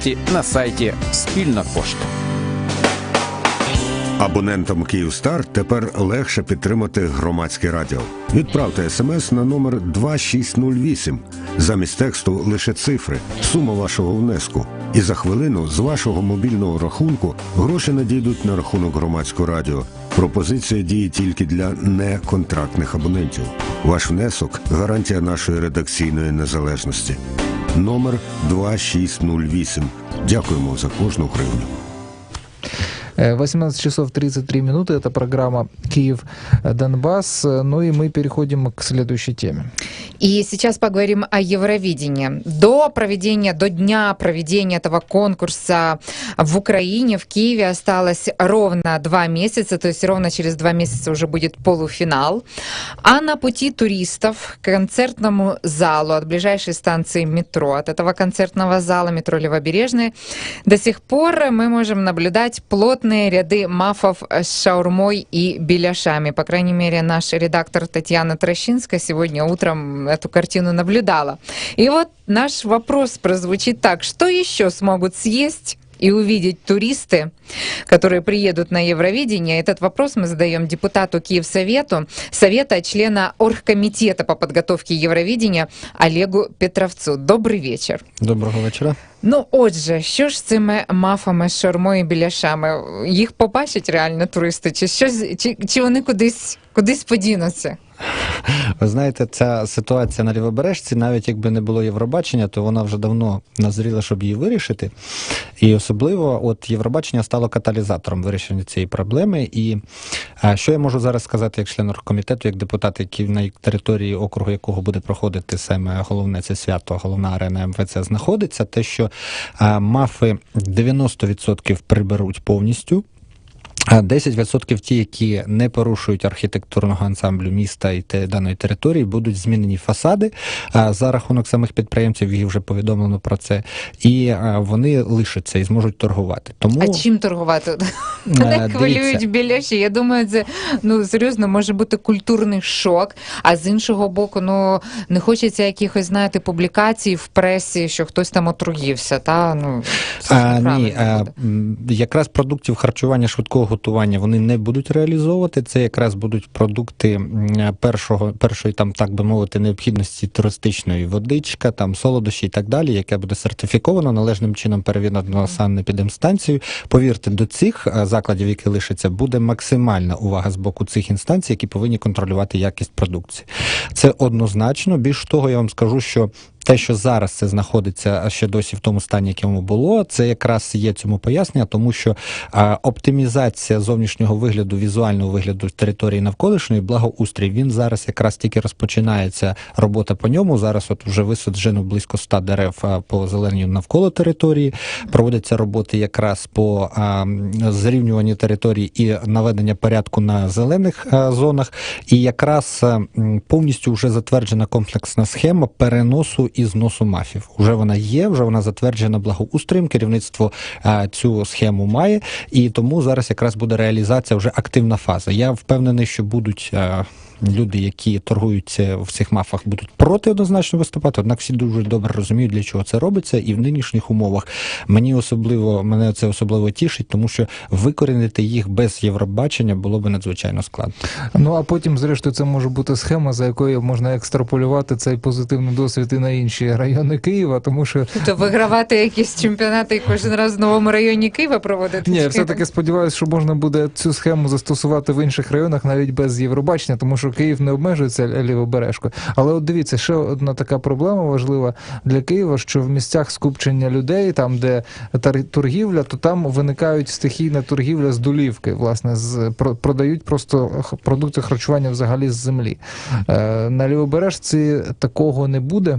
громадські на сайті Спільна пошта. Абонентам Київстар тепер легше підтримати громадське радіо. Відправте смс на номер 2608. Замість тексту лише цифри, сума вашого внеску. І за хвилину з вашого мобільного рахунку гроші надійдуть на рахунок громадського радіо. Пропозиція діє тільки для неконтрактних абонентів. Ваш внесок гарантія нашої редакційної незалежності. Номер 2608. Дякуємо за кожну гривню. Э, 18 часов 33 минуты. Это программа Киев-Донбасс. Ну и мы переходим к следующей теме. И сейчас поговорим о Евровидении. До проведения, до дня проведения этого конкурса в Украине, в Киеве осталось ровно два месяца, то есть ровно через два месяца уже будет полуфинал. А на пути туристов к концертному залу от ближайшей станции метро, от этого концертного зала метро Левобережный, до сих пор мы можем наблюдать плотные ряды мафов с шаурмой и беляшами. По крайней мере, наш редактор Татьяна Трощинская сегодня утром эту картину наблюдала. И вот наш вопрос прозвучит так. Что еще смогут съесть и увидеть туристы, которые приедут на Евровидение. Этот вопрос мы задаем депутату Киевсовету, Совета, члена Оргкомитета по подготовке Евровидения Олегу Петровцу. Добрий вечір. Доброго вечора. Ну, отже, що ж з цими мафами, з шаурмою і біляшами? Їх побачать реально туристи? Чи щось, чи, чи вони кудись, кудись подінуться? Ви знаєте, ця ситуація на лівобережці, навіть якби не було Євробачення, то вона вже давно назріла, щоб її вирішити. І особливо, от Євробачення стало каталізатором вирішення цієї проблеми. І що я можу зараз сказати як член оргкомітету, як депутат, який на території округу, якого буде проходити саме головне це свято, головна арена МВЦ знаходиться, те, що мафи 90% приберуть повністю. А 10% ті, які не порушують архітектурного ансамблю міста і те, даної території, будуть змінені фасади за рахунок самих підприємців. Їх вже повідомлено про це, і вони лишаться і зможуть торгувати. Тому А чим торгувати? е, Мене хвилюють біляші. Я думаю, це ну серйозно може бути культурний шок. А з іншого боку, ну не хочеться якихось знаєте публікацій в пресі, що хтось там отруївся. Та ну А, ні, а, якраз продуктів харчування швидкого готування вони не будуть реалізовувати. Це якраз будуть продукти першого, першої, там, так би мовити, необхідності туристичної водичка, там солодощі і так далі, яке буде сертифіковано, належним чином перевірено санепідемстанцію. Повірте, до цих закладів, які лишаться, буде максимальна увага з боку цих інстанцій, які повинні контролювати якість продукції. Це однозначно. Більш того, я вам скажу, що те, що зараз це знаходиться ще досі в тому стані, якому було, це якраз є цьому пояснення, тому що оптимізація зовнішнього вигляду, візуального вигляду території навколишньої благоустрій, він зараз якраз тільки розпочинається робота по ньому. Зараз от вже висаджено близько 100 дерев по зеленню навколо території. Проводяться роботи якраз по зрівнюванню території і наведення порядку на зелених зонах. І якраз повністю вже затверджена комплексна схема переносу і зносу мафів. Уже вона є, вже вона затверджена благоустроєм. Керівництво а, цю схему має, і тому зараз якраз буде реалізація вже активна фаза. Я впевнений, що будуть. Люди, які торгуються в цих мафах, будуть проти однозначно виступати. Однак всі дуже добре розуміють, для чого це робиться, і в нинішніх умовах мені особливо мене це особливо тішить, тому що викорінити їх без Євробачення було би надзвичайно складно. Ну а потім, зрештою, це може бути схема, за якою можна екстраполювати цей позитивний досвід і на інші райони Києва, тому що Тобто вигравати якісь чемпіонати і кожен раз в новому районі Києва проводити? ні, я все таки сподіваюся, що можна буде цю схему застосувати в інших районах навіть без Євробачення, тому що Київ не обмежується лівобережкою. Але от дивіться, ще одна така проблема важлива для Києва, що в місцях скупчення людей, там де торгівля, то там виникають стихійна торгівля з долівки. Власне, з про- продають просто продукти харчування взагалі з землі. Е, на лівобережці такого не буде.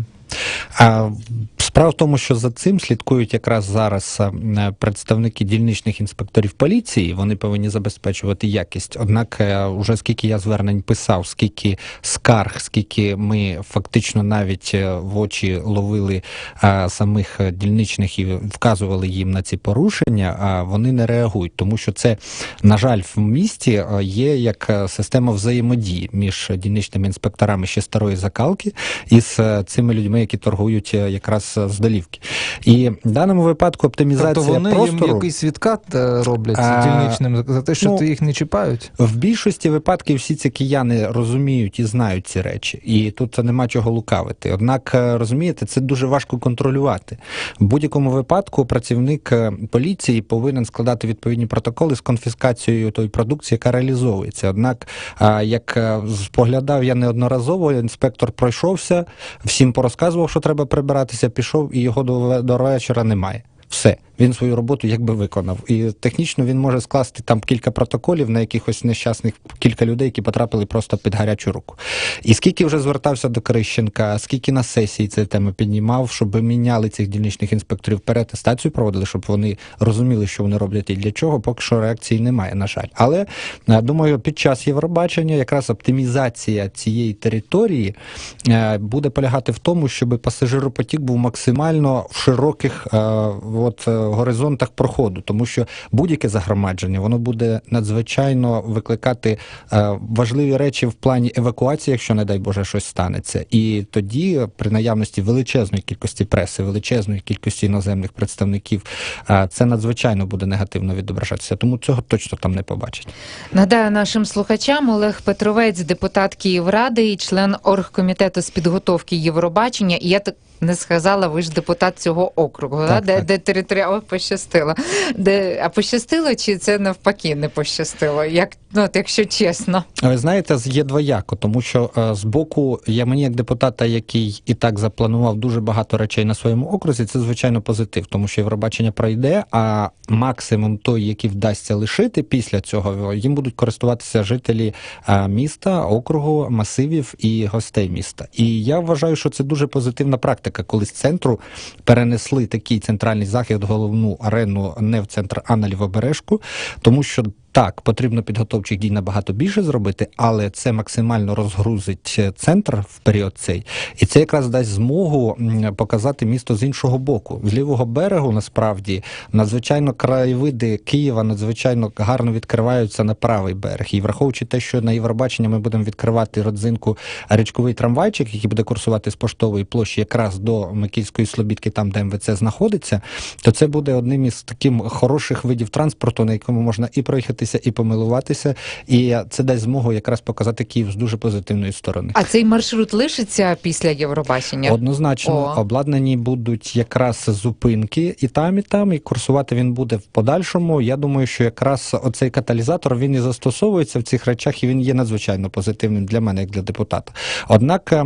А справа в тому, що за цим слідкують якраз зараз е, представники дільничних інспекторів поліції. Вони повинні забезпечувати якість. Однак, е, уже скільки я звернень писав, скільки скарг, скільки ми фактично навіть е, в очі ловили е, самих е, дільничних і вказували їм на ці порушення, вони не реагують, тому що це, на жаль, в місті е, є як е, система взаємодії між дільничними інспекторами ще старої закалки із е, цими людьми, які торгують е, якраз з долівки. І в даному випадку оптимізація Тобто вони простору... їм якийсь відкат е, роблять А, дільничним за те, що ну, їх не чіпають. В більшості випадків всі ці кияни розуміють і знають ці речі, і тут це нема чого лукавити. Однак, е, розумієте, це дуже важко контролювати. В будь-якому випадку працівник е, поліції повинен складати відповідні протоколи з конфіскацією тої продукції, яка реалізовується. Однак, е, як е, споглядав я неодноразово, інспектор пройшовся, всім порозказував, що треба прибиратися, пішов, і його до, до вечора немає. Все, він свою роботу якби виконав. І технічно він може скласти там кілька протоколів на якихось нещасних кілька людей, які потрапили просто під гарячу руку. І скільки вже звертався до Крищенка, скільки на сесії цієї теми піднімав, щоб міняли цих дільничних інспекторів переатестацію проводили, щоб вони розуміли, що вони роблять і для чого, поки що реакції немає, на жаль. Але е, думаю, під час Євробачення якраз оптимізація цієї території е, буде полягати в тому, щоб пасажиропотік був максимально в широких е, от, горизонтах проходу, тому що будь-яке загромадження воно буде надзвичайно викликати е, важливі речі в плані евакуації, якщо не дай Боже щось станеться. І тоді, при наявності величезної кількості преси, величезної кількості іноземних представників, е, це надзвичайно буде негативно відображатися. Тому цього точно там не побачить. Нагадаю нашим слухачам Олег Петровець, депутат Київради і член оргкомітету з підготовки Євробачення. І я так не сказала, ви ж депутат цього округу, Так, да? де, так. де територіально пощастило. Де, а пощастило чи це навпаки не пощастило? Як, ну, от, якщо чесно. Ви знаєте, є двояко, тому що е, з боку я мені, як депутата, який і так запланував дуже багато речей на своєму окрузі, це звичайно позитив, тому що Євробачення пройде, а максимум той, який вдасться лишити після цього, їм будуть користуватися жителі е, міста, округу, масивів і гостей міста. І я вважаю, що це дуже позитивна практика, коли з центру перенесли такий центральний захід, головну арену не в центр, а на лівобережку, тому що так, потрібно підготовчих дій набагато більше зробити, але це максимально розгрузить е, центр в період цей, і це якраз дасть змогу показати місто з іншого боку. З лівого берегу насправді надзвичайно краєвиди Києва надзвичайно гарно відкриваються на правий берег. І враховуючи те, що на Євробачення ми будемо відкривати родзинку річковий трамвайчик, який буде курсувати з поштової площі якраз до Микільської Слобідки, там де МВЦ знаходиться, то це буде одним із таких хороших видів транспорту, на якому можна і проїхатися, і помилуватися. І це дасть змогу якраз показати Київ з дуже позитивної сторони. А цей маршрут лишиться після Євробачення? Однозначно О. обладнані будуть якраз зупинки і там, і там, і курсувати він буде в подальшому. Я думаю, що якраз оцей каталізатор він і застосовується в цих речах, і він є надзвичайно позитивним для мене, як для депутата. Однак,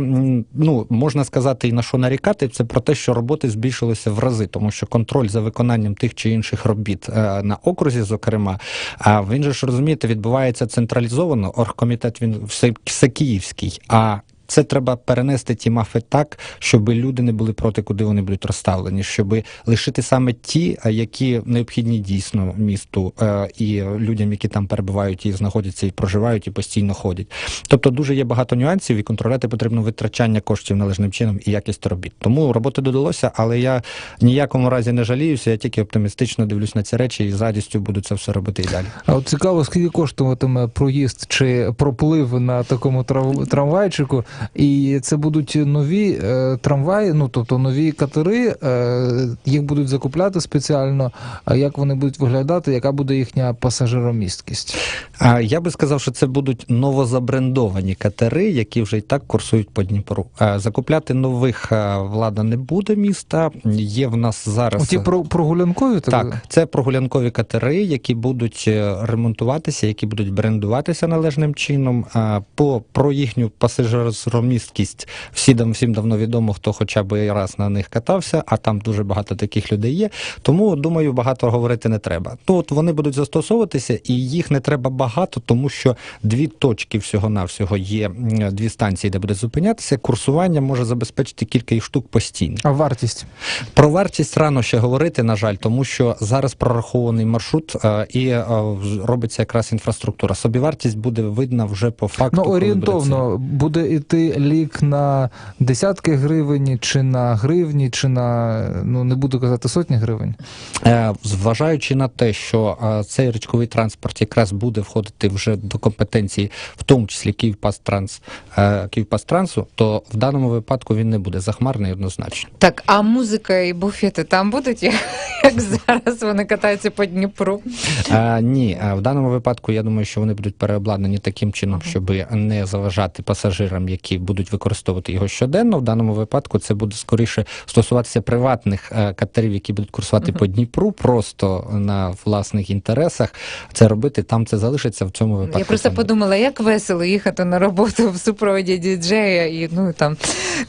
ну можна сказати, і на що нарікати, це про те, що роботи збільшилися в рази, тому що контроль за виконанням тих чи інших робіт е, на окрузі, зокрема, він же ж розумієте, відбувається централізовано. Оргкомітет він все, київський. А це треба перенести ті мафи так, щоб люди не були проти, куди вони будуть розставлені, щоб лишити саме ті, які необхідні дійсно місту е, і людям, які там перебувають і знаходяться і проживають, і постійно ходять. Тобто дуже є багато нюансів, і контролювати потрібно витрачання коштів належним чином і якість робіт. Тому роботи додалося, але я ніякому разі не жаліюся. Я тільки оптимістично дивлюсь на ці речі і з радістю буду це все робити і далі. А от цікаво, скільки коштуватиме проїзд чи проплив на такому трав- трамвайчику, і це будуть нові е, трамваї, ну тобто нові катери, е, їх будуть закупляти спеціально. Як вони будуть виглядати, яка буде їхня пасажиромісткість? Я би сказав, що це будуть новозабрендовані катери, які вже і так курсують по Дніпру. Закупляти нових влада не буде міста. Є в нас зараз Оті про прогулянкові так, це прогулянкові катери, які будуть е, ремонтуватися, які будуть брендуватися належним чином. По про їхню пасажиромісткість всім всім давно відомо, хто хоча б раз на них катався, а там дуже багато таких людей є. Тому думаю, багато говорити не треба. Ну от вони будуть застосовуватися, і їх не треба багато, тому що дві точки всього навсього є дві станції, де буде зупинятися. Курсування може забезпечити кілька їх штук постійно. А вартість? Про вартість рано ще говорити, на жаль, тому що зараз прорахований маршрут е, і е, робиться якраз інфраструктура. Собівартість буде видна вже по факту. Ну, орієнтовно буде йти бути лік на десятки гривень, чи на гривні, чи на ну не буду казати сотні гривень. Е, Зважаючи на те, що е, цей річковий транспорт якраз буде входити вже до компетенції, в тому числі Київпастранс, е, Київпастрансу, то в даному випадку він не буде захмарний однозначно. Так, а музика і буфети там будуть, як зараз вони катаються по Дніпру? Е, ні, е, в даному випадку я думаю, що вони будуть переобладнані таким чином, Ага. щоб не заважати пасажирам, які будуть використовувати його щоденно. В даному випадку це буде скоріше стосуватися приватних е, катерів, які будуть курсувати Мгм. по Дніпру, просто на власних інтересах. Це робити там це залишиться в цьому випадку. Я просто подумала, як весело їхати на роботу в супроводі діджея і ну там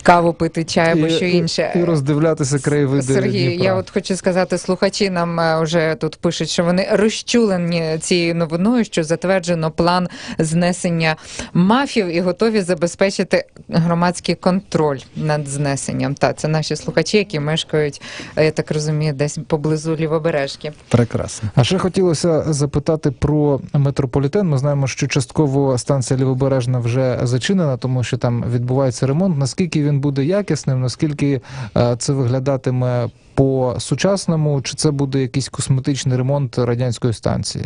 каву пити, чай або що інше. І, роздивлятися краєвиди Сергій, Дніпра. я от хочу сказати, слухачі нам е, вже тут пишуть, що вони розчулені цією новиною, що затверджено план знесення мафів і готові забезпечити громадський контроль над знесенням. Та це наші слухачі, які мешкають, е, я так розумію, десь поблизу лівобережки. прекрасно. А ще хотілося запитати про метрополітен. Ми знаємо, що частково станція Лівобережна вже зачинена, тому що там відбувається ремонт. Наскільки він буде якісним, наскільки е, це виглядатиме по сучасному, чи це буде якийсь косметичний ремонт радянської станції?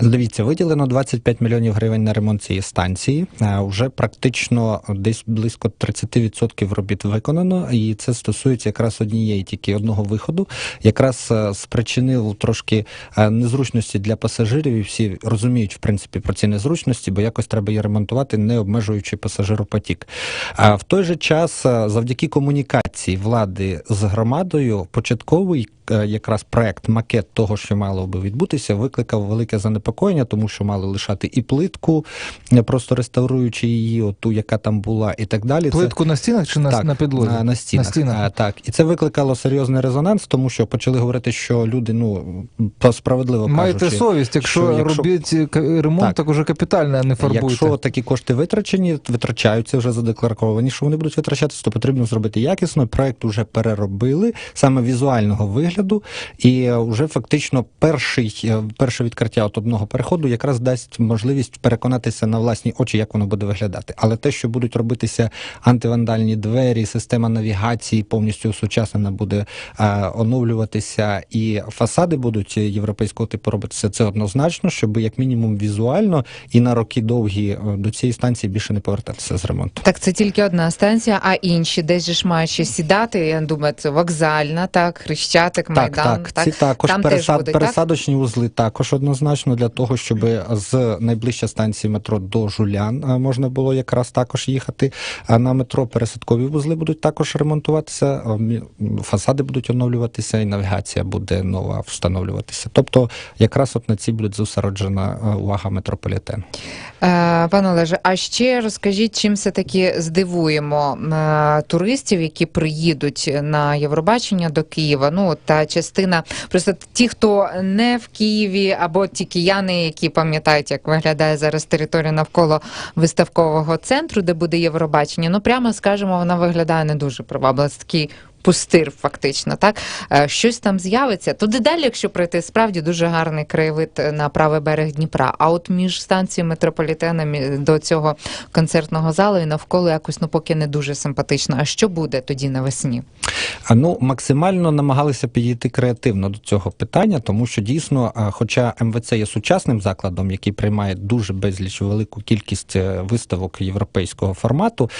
Дивіться, виділено 25 мільйонів гривень на ремонт цієї станції. Е, Уже практично десь близько 30% робіт виконано, і це стосується якраз однієї, тільки одного виходу. Якраз е, спричинив трошки е, незручності для пасажирів, і всі розуміють в принципі про ці незручності, бо якось треба її ремонтувати, не обмежуючи пасажиропотік. А в той же час, завдяки комунікації влади з громадою, початковий е, якраз проект, макет того, що мало би відбутися, викликав велике занепокоєння, тому що мали лишати і плитку, е, просто реставруючи її, оту, яка там була, і так далі. Це- Плитку на стінах чи на, так, на підлозі? На, на стінах. На стінах. А, так. І це викликало серйозний резонанс, тому що почали говорити, що люди, ну, справедливо Маєте кажучи, совість, якщо, що якщо- робіть е, ремонт, Так. так, уже капітально, а не фарбуйте. Якщо такі кошти витрачені, витрачаються вже задекларовані, що вони будуть витрачатися, то потрібно зробити якісно. Проект вже переробили саме візуального вигляду, і е, вже фактично перший, е, перше відкриття от одного переходу якраз дасть можливість переконатися на власні очі, як воно буде виглядати. Але те, що будуть робитися антивандальні двері, система навігації повністю осучаснена буде е, оновлюватися, і фасади будуть європейського типу робитися. Це однозначно, щоб як мінімум візуально і на роки довгі е, до цієї станції більше не повертатися з ремонту. Так, це тільки одна станція, а інші, десь ж ще сідати. Я думаю, це вокзальна, так, Хрещатик, Майдан. так, так. Ці також Там теж пересад, будуть, так? пересадочні вузли також однозначно для того, щоб з найближча станції метро до Жулян е, можна було якраз також їхати. А на метро пересадкові вузли будуть також ремонтуватися, фасади будуть оновлюватися, і навігація буде нова встановлюватися. Тобто, якраз от на ці буде зосереджена е, увага метрополітену. Е, Пане Олеже, а ще розкажіть, чим все таки здивуємо е, туристів, які приїдуть на Євробачення до Києва. Ну та частина, просто ті, хто не в Києві, або ті кияни, які пам'ятають, як виглядає зараз територія навколо виставкового центру, де буде Євробачення. Ну прямо скажемо, вона виглядає не дуже привабливо. Це такий пустир, фактично, так Е, щось там з'явиться. Туди далі, якщо пройти, справді дуже гарний краєвид на правий берег Дніпра. А от між станцією метрополітена до цього концертного залу і навколо якось ну поки не дуже симпатично. А що буде тоді навесні? А ну максимально намагалися підійти креативно до цього питання, тому що дійсно, хоча МВЦ є сучасним закладом, який приймає дуже безліч велику кількість е, виставок європейського формату,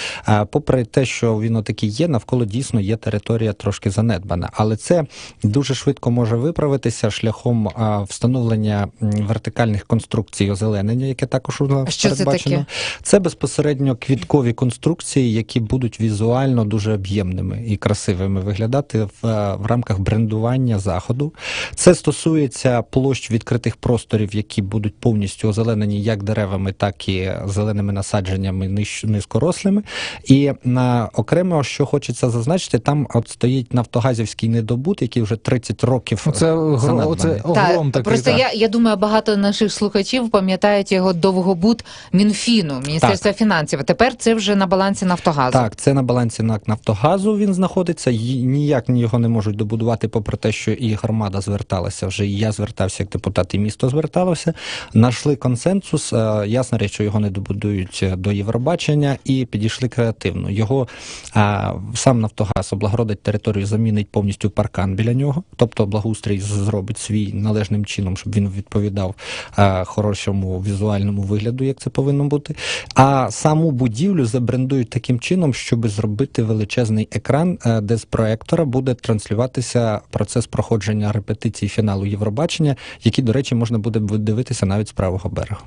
попри те, що він отакий є, навколо дійсно є територія трошки занедбана, але це дуже швидко може виправитися шляхом встановлення вертикальних конструкцій озеленення, яке також у нас що це передбачено. таке? Це безпосередньо квіткові конструкції, які будуть візуально дуже об'ємними і красивими виглядати в, е, в рамках брендування заходу. Це стосується площ відкритих просторів, які будуть повністю озеленені як деревами, так і зеленими насадженнями низькорослими. І на окремо, що хочеться зазначити, там от стоїть нафтогазівський недобут, який вже 30 років Ну, Це, гро, занедбаний. це огром такий. просто так. я, я думаю, багато наших слухачів пам'ятають його довгобут Мінфіну, Міністерства фінансів. Тепер це вже на балансі Нафтогазу. Так, це на балансі НАК Нафтогазу він знаходиться. Ніяк його не можуть добудувати, попри те, що і громада зверталася вже. І я звертався як депутат, і місто зверталося. Нашли консенсус. Е, Ясна річ, що його не добудують е, до Євробачення, і підійшли креативно. Його сам Нафтогаз облагородить територію, замінить повністю паркан біля нього, тобто благоустрій зробить свій належним чином, щоб він відповідав е, хорошому візуальному вигляду, як це повинно бути. А саму будівлю забрендують таким чином, щоб зробити величезний екран, е, де з проектора буде транслюватися процес проходження репетиції фіналу Євробачення, який, до речі, можна буде дивитися навіть з правого берегу.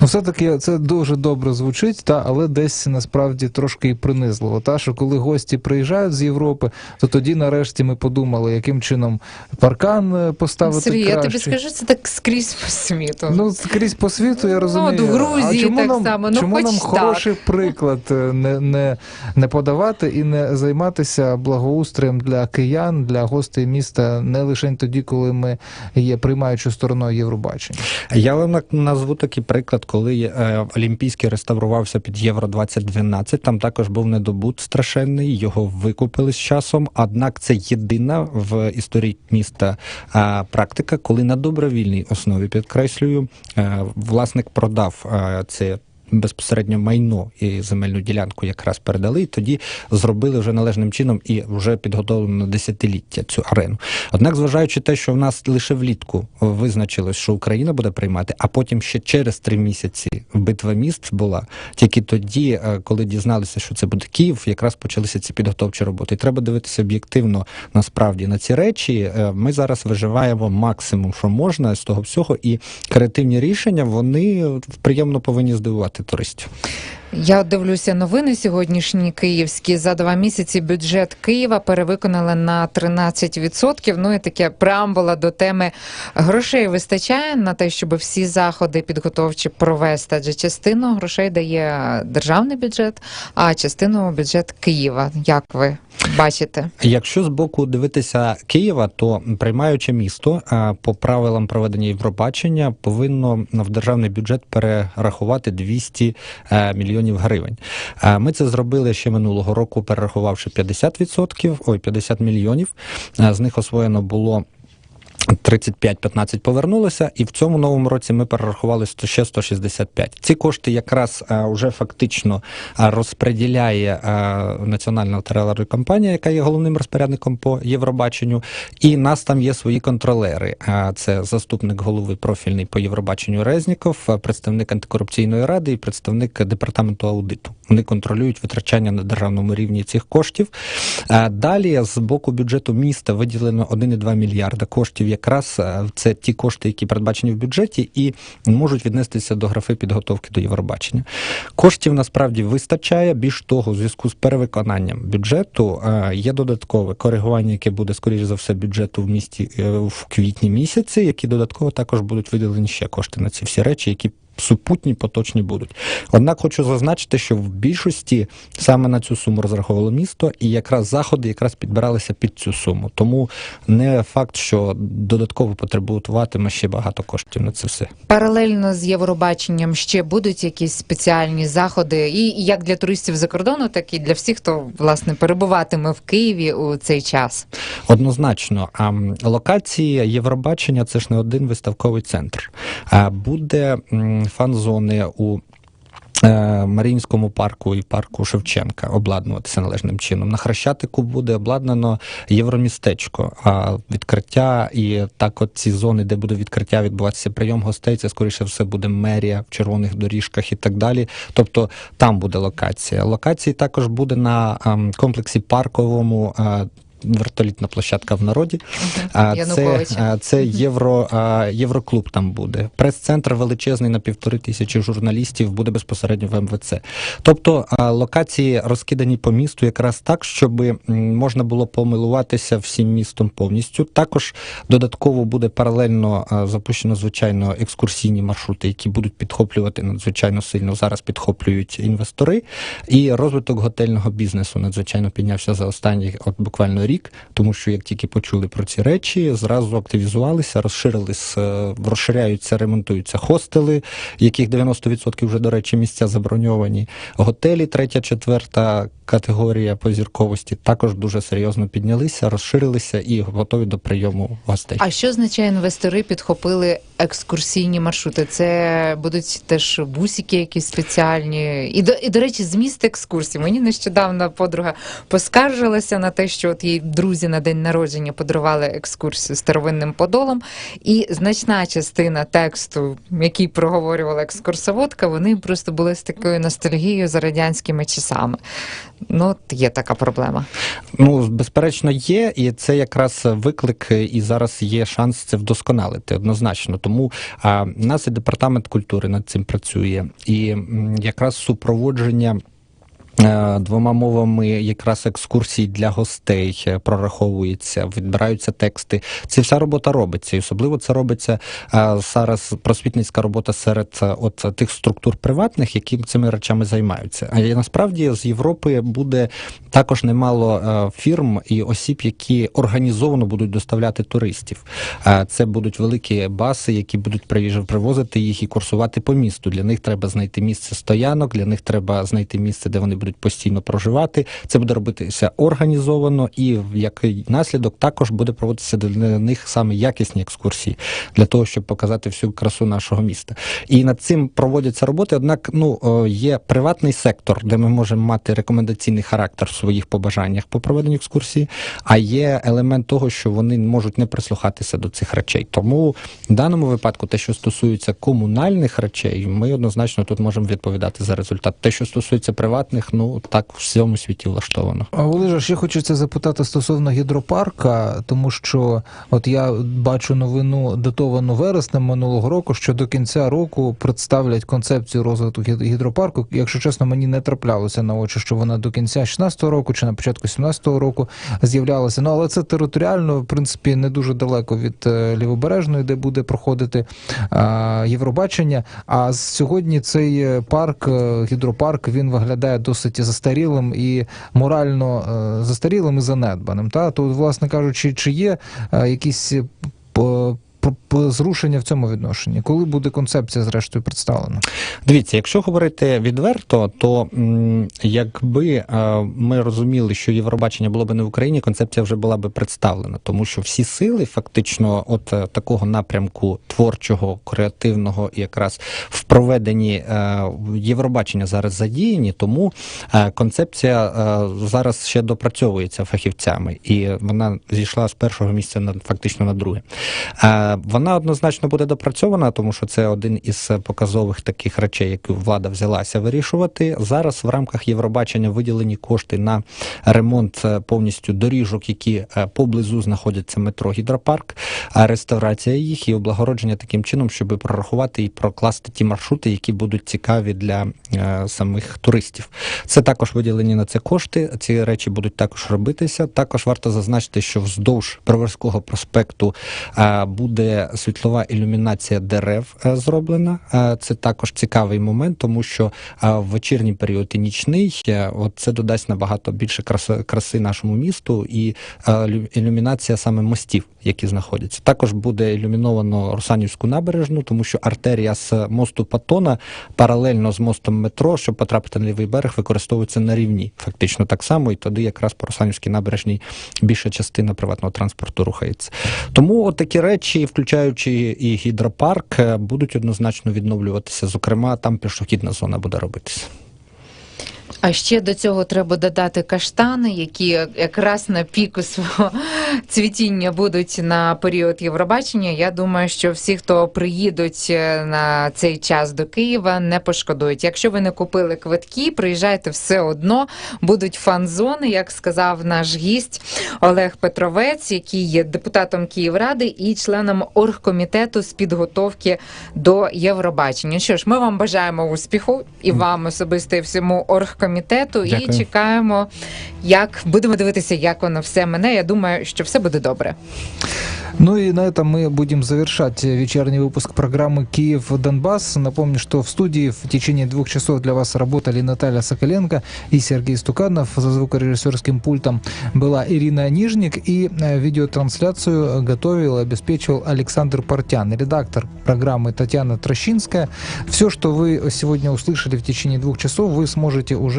Ну, все-таки це дуже добре звучить, та, але десь насправді трошки і принизливо. Та, що коли гості приїжджають з Європи, то тоді нарешті ми подумали, яким чином паркан е, поставити Сергій, я тобі скажу, це так скрізь по світу. Ну, скрізь по світу я Ну, розумію. от в Грузії а чому так нам, само, ну, чому хоч нам так. хороший приклад е, не, не, не подавати і не займатися благоустроєм для киян, для гостей міста не лише тоді, коли ми є приймаючою стороною Євробачення? Я вам назву такий приклад, коли е, Олімпійський реставрувався під Євро 2012. Там також був недобут страшенний, його викупили з часом. Однак це єдина в історії міста практика, коли на добровільній основі підкреслюю, е, власник продав е, це. Безпосередньо майно і земельну ділянку якраз передали, і тоді зробили вже належним чином і вже підготовлено на десятиліття цю арену. Однак, зважаючи те, що в нас лише влітку визначилось, що Україна буде приймати, а потім ще через три місяці битва міст була. Тільки тоді, е, коли дізналися, що це буде Київ, якраз почалися ці підготовчі роботи. І треба дивитися об'єктивно насправді на ці речі. Е, Ми зараз виживаємо максимум, що можна з того всього, і креативні рішення вони приємно повинні здивувати туристів. Я дивлюся новини сьогоднішні київські. За два місяці бюджет Києва перевиконали на 13%. Ну і таке преамбула до теми грошей вистачає на те, щоб всі заходи підготовчі провести. Адже частину грошей дає державний бюджет, а частину бюджет Києва. Як ви бачите? Якщо з боку дивитися Києва, то приймаюче місто по правилам проведення Євробачення повинно в державний бюджет перерахувати 200 е, мільйонів гривень. А Ми це зробили ще минулого року, перерахувавши 50%, ой, 50 мільйонів. З них освоєно було. 35-15 повернулося, і в цьому новому році ми перерахували 100, ще 165. Ці кошти якраз вже фактично а, розподіляє а, національна телерадіокомпанія, яка є головним розпорядником по Євробаченню. І нас там є свої контролери. Це заступник голови профільний по Євробаченню Резніков, представник антикорупційної ради і представник департаменту аудиту. Вони контролюють витрачання на державному рівні цих коштів. Далі з боку бюджету міста виділено 1,2 мільярда коштів. Якраз е, це ті кошти, які передбачені в бюджеті, і можуть віднестися до графи підготовки до Євробачення. Коштів насправді вистачає. Більш того, у зв'язку з перевиконанням бюджету е, є додаткове коригування, яке буде скоріш за все бюджету в місті е, в квітні місяці, які додатково також будуть виділені ще кошти на ці всі речі, які супутні поточні будуть. Однак хочу зазначити, що в більшості саме на цю суму розраховувало місто, і якраз заходи якраз підбиралися під цю суму. Тому не факт, що додатково потребуватиме ще багато коштів на це все. Паралельно з Євробаченням ще будуть якісь спеціальні заходи, і як для туристів за кордону, так і для всіх, хто власне перебуватиме в Києві у цей час. Однозначно, а локації Євробачення це ж не один виставковий центр. А буде фан-зони у. е, Маріїнському парку і парку Шевченка обладнуватися належним чином. На Хрещатику буде обладнано євромістечко. А відкриття і так, от ці зони, де буде відкриття відбуватися прийом гостей, це скоріше все буде мерія в червоних доріжках і так далі. Тобто там буде локація. Локації також буде на ем, комплексі парковому. Вертолітна площадка в народі. А це, це євро, євроклуб там буде. Прес-центр величезний на півтори тисячі журналістів буде безпосередньо в МВЦ. Тобто локації розкидані по місту якраз так, щоб можна було помилуватися всім містом повністю. Також додатково буде паралельно запущено звичайно екскурсійні маршрути, які будуть підхоплювати надзвичайно сильно. Зараз підхоплюють інвестори. І розвиток готельного бізнесу надзвичайно піднявся за останній от буквально рік. Рік, тому що як тільки почули про ці речі, зразу активізувалися, розширились, е, розширяються, ремонтуються хостели, яких 90% вже, до речі, місця заброньовані. Готелі, третя, четверта категорія по зірковості також дуже серйозно піднялися, розширилися і готові до прийому гостей. А що означає інвестори підхопили екскурсійні маршрути? Це будуть теж бусики якісь спеціальні. І до, і, до речі, зміст екскурсій. Мені нещодавно подруга поскаржилася на те, що от їй друзі на день народження подарували екскурсію старовинним подолом, і значна частина тексту, який проговорювала екскурсоводка, вони просто були з такою ностальгією за радянськими часами. Ну, є така проблема. Ну, безперечно, є, і це якраз виклик, і зараз є шанс це вдосконалити однозначно. Тому а, нас і департамент культури над цим працює, і м, якраз супроводження. Е, Двома мовами якраз екскурсій для гостей е, прораховується, відбираються тексти. Це вся робота робиться, і особливо це робиться е, зараз просвітницька робота серед от тих структур приватних, які цими речами займаються. А насправді з Європи буде також немало фірм і осіб, які організовано будуть доставляти туристів. Це будуть великі баси, які будуть привозити їх і курсувати по місту. Для них треба знайти місце стоянок, для них треба знайти місце, де вони будуть постійно проживати. Це буде робитися організовано, і як наслідок також буде проводитися для них саме якісні екскурсії для того, щоб показати всю красу нашого міста. І над цим проводяться роботи. Однак, ну е, є приватний сектор, де ми можемо мати рекомендаційний характер в своїх побажаннях по проведенню екскурсії, а є елемент того, що вони можуть не прислухатися до цих речей. Тому в даному випадку, те, що стосується комунальних речей, ми однозначно тут можемо відповідати за результат. Те, що стосується приватних, ну так в всьому світі влаштовано. А Олежа, ще хочеться запитати стосовно гідропарка, тому що от я бачу новину датовану вереснем минулого року, що до кінця року представлять концепцію розвитку гідропарку. Якщо чесно, мені не траплялося на очі, що вона до кінця 16-го року чи на початку 17-го року з'являлася. Ну але це територіально, в принципі, не дуже далеко від е, лівобережної, де буде проходити а, Євробачення. А сьогодні цей е, парк, е, гідропарк, він виглядає досить застарілим і морально е, застарілим і занедбаним. Та то, власне кажучи, чи є е, якісь е, зрушення в цьому відношенні? Коли буде концепція зрештою представлена? Дивіться, якщо говорити відверто, то якби е, ми розуміли, що Євробачення було б не в Україні, концепція вже була би представлена, тому що всі сили, фактично, от е, такого напрямку творчого, креативного, якраз в проведенні е, Євробачення зараз задіяні, тому концепція зараз ще допрацьовується фахівцями, і вона зійшла з першого місця на фактично на друге. Вона однозначно буде допрацьована, тому що це один із показових таких речей, які влада взялася вирішувати. Зараз в рамках Євробачення виділені кошти на ремонт е, повністю доріжок, які е, поблизу знаходяться метро Гідропарк, реставрація їх і облагородження таким чином, щоб прорахувати і прокласти ті маршрути, які будуть цікаві для е, самих туристів. Це також виділені на це кошти. Ці речі будуть також робитися. Також варто зазначити, що вздовж Броварського проспекту е, буде світлова ілюмінація дерев е, зроблена. Е, Це також цікавий момент, тому що е, в вечірній період і нічний от це додасть набагато більше краси, краси нашому місту і ілюмінація саме мостів, які знаходяться. Також буде ілюміновано Русанівську набережну, тому що артерія з мосту Патона паралельно з мостом метро, щоб потрапити на лівий берег, використовується на рівні. Фактично так само, і тоді якраз по Русанівській набережній більша частина приватного транспорту рухається. Тому от такі речі, включаючи і гідропарк, е, будуть однозначно відновлюватися. Зокрема, там пішохідна зона буде робитися. А ще до цього треба додати каштани, які якраз на піку свого цвітіння будуть на період Євробачення. Я думаю, що всі, хто приїдуть е, на цей час до Києва, не пошкодують. Якщо ви не купили квитки, приїжджайте все одно. Будуть фан-зони, як сказав наш гість Олег Петровець, який є депутатом Київради і членом оргкомітету з підготовки до Євробачення. Що ж, ми вам бажаємо успіху і вам особисто і всьому оргкомітету комітету і Дякую. чекаємо, як будемо дивитися, як воно все мене. Я думаю, що все буде добре. Ну и на этом мы будем завершать вечерний выпуск программы «Киев-Донбасс». Напомню, что в студии в течение двух часов для вас работали Наталья Соколенко и Сергей Стуканов. За звукорежиссерским пультом была Ирина Нижник. И э, видеотрансляцию готовил и обеспечивал Александр Портян, редактор программы Татьяна Трощинская. Все, что вы сегодня услышали в течение двух часов, вы сможете уже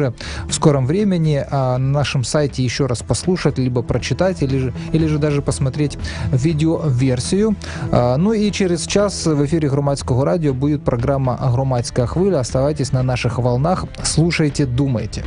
в скором времени на нашем сайте еще раз послушать, либо прочитать, или же, или же даже посмотреть видеоверсию. Ну и через час в эфире громадського радіо будет программа Громадська хвиля. Оставайтесь на наших волнах, слушайте, думайте.